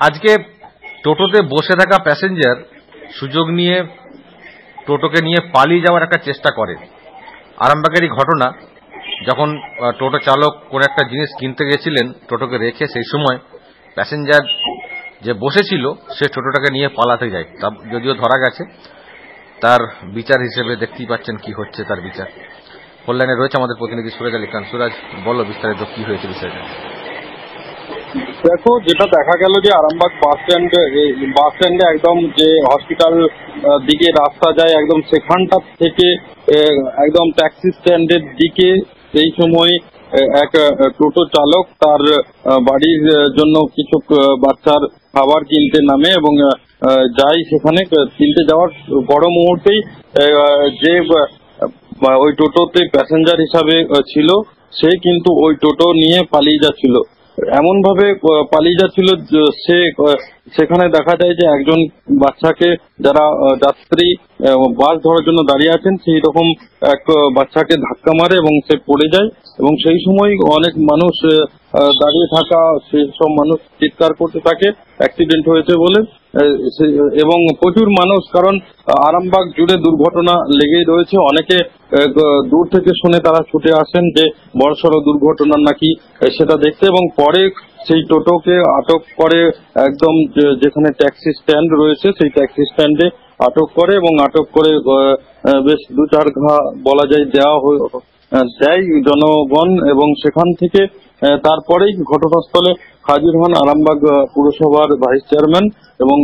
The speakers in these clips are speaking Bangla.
আজকে টোটোতে বসে থাকা প্যাসেঞ্জার সুযোগ নিয়ে টোটোকে নিয়ে পালিয়ে যাওয়ার একটা চেষ্টা করে। আরামবাগেরই ঘটনা, যখন টোটো চালক কোন একটা জিনিস কিনতে গেছিলেন, টোটোকে রেখে সেই সময় প্যাসেঞ্জার যে বসেছিল, সে টোটোটাকে নিয়ে পালাতে যায়। তা যদিও ধরা গেছে, তার বিচার হিসেবে দেখতেই পাচ্ছেন কি হচ্ছে তার বিচার। কল্যাণে রয়েছে আমাদের প্রতিনিধি সুরাজ আলী। খান সুরাজ বলো বিস্তারিত কি হয়েছে বিষয়টা? দেখো যেটা দেখা গেল যে আরামবাগ বাস স্ট্যান্ড বাস স্ট্যান্ডে একদম যে হসপিটাল দিকে রাস্তা যায় একদম সেখানটা থেকে একদম ট্যাক্সি স্ট্যান্ডের দিকে সেই সময় এক টোটো চালক তার বাড়ির জন্য কিছু বাচ্চার খাবার কিনতে নামে এবং আহ, সেখানে কিনতে যাওয়ার বড় মুহূর্তেই যে ওই টোটোতে প্যাসেঞ্জার হিসাবে ছিল সে কিন্তু ওই টোটো নিয়ে পালিয়ে যাচ্ছিল। এমন ভাবে পালিয়ে যাচ্ছিল সে সেখানে দেখা যায় যে একজন বাচ্চাকে যারা যাত্রী বাস ধরার জন্য দাঁড়িয়ে আছেন, সেই রকম এক বাচ্চাকে ধাক্কা মারে এবং সে পড়ে যায়। এবং সেই সময় অনেক মানুষ দাঁড়িয়ে থাকা সব মানুষ চিৎকার করতে থাকে। অ্যাক্সিডেন্ট হয়েছে বলে এবং প্রচুর মানুষ, কারণ আরামবাগ জুড়ে দুর্ঘটনা লেগেই রয়েছে। অনেকে দূর থেকে শুনে তারা ছুটে আসেন যে বড় বড়সড় দুর্ঘটনা নাকি সেটা দেখতে এবং পরে সেই টোটোকে আটক করে একদম যেখানে ট্যাক্সি স্ট্যান্ড রয়েছে, সেই ট্যাক্সি স্ট্যান্ডে আটক করে এবং আটক করে বেশ দু চার ঘা বলা যায় দেওয়া দেয় জনগণ এবং সেখান থেকে তারপরেই ঘটনাস্থলে হাজির হন আরামবাগ পুরসভার ভাইস চেয়ারম্যান এবং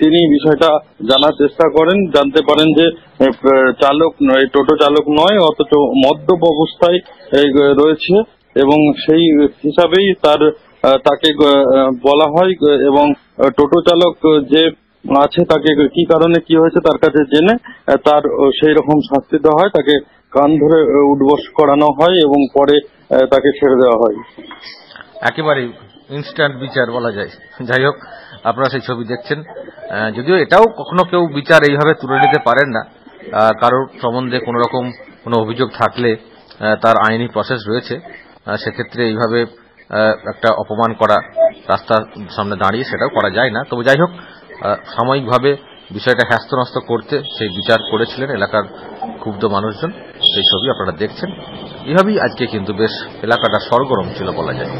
তিনি বিষয়টা জানার চেষ্টা করেন। জানতে পারেন যে চালক টোটো চালক নয়, অথচ মদ্যপ অবস্থায় রয়েছে এবং সেই হিসাবেই তার তাকে বলা হয় এবং টোটো চালক যে আছে তাকে কি কারণে কি হয়েছে তার কাছে জেনে তার সেই রকম শাস্তি দেওয়া হয়, তাকে কান ধরে আহ, করানো হয় এবং পরে তাকে ছেড়ে দেওয়া হয়। একেবারে ইনস্ট্যান্ট বিচার বলা যায়। যাই হোক আপনারা সেই ছবি দেখছেন। যদিও এটাও কখনো কেউ বিচার এইভাবে তুলে নিতে পারেন না। কারোর সম্বন্ধে কোনো রকম কোনো অভিযোগ থাকলে তার আইনি প্রসেস রয়েছে। সেক্ষেত্রে এইভাবে একটা অপমান করা রাস্তার সামনে দাঁড়িয়ে সেটাও করা যায় না। তবে যাই হোক সাময়িকভাবে বিষয়টা হ্যাস্তনস্ত করতে সেই বিচার করেছিলেন এলাকার ক্ষুব্ধ মানুষজন। সেই ছবি আপনারা দেখছেন। এভাবেই আজকে কিন্তু বেশ এলাকাটা সরগরম ছিল বলা যায়।